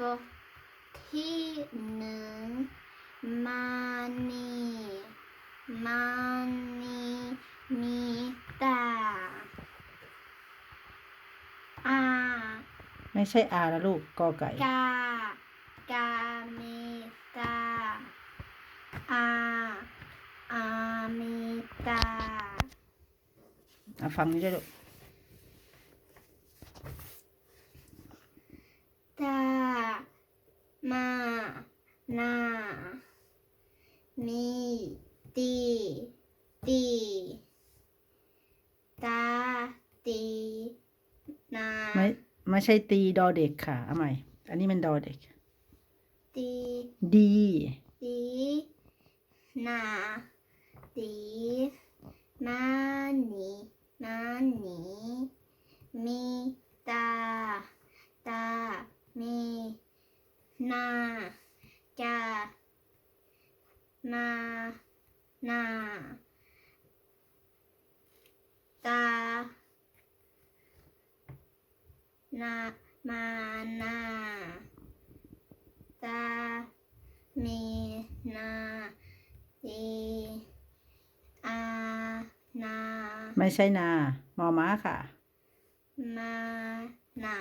บทที่หนึ่งมานีมานีมีตาอาไม่ใช่อานะลูกกอไก่ กากาเมตาอาอาเมตา อะฟังนี้ด้วยลูก ตา มา นามีตีตีตาตีนาไม่ไม่ใช่ตีดอเด็กค่ะเอาใหม่อันนี้มันดอเด็ก ตีดีตีนาตีมานีมานีมีตาตามีนา กานานา ตา นา มานา ตา มีนาดีอานา ไม่ใช่นา มอม้าค่ะ มานา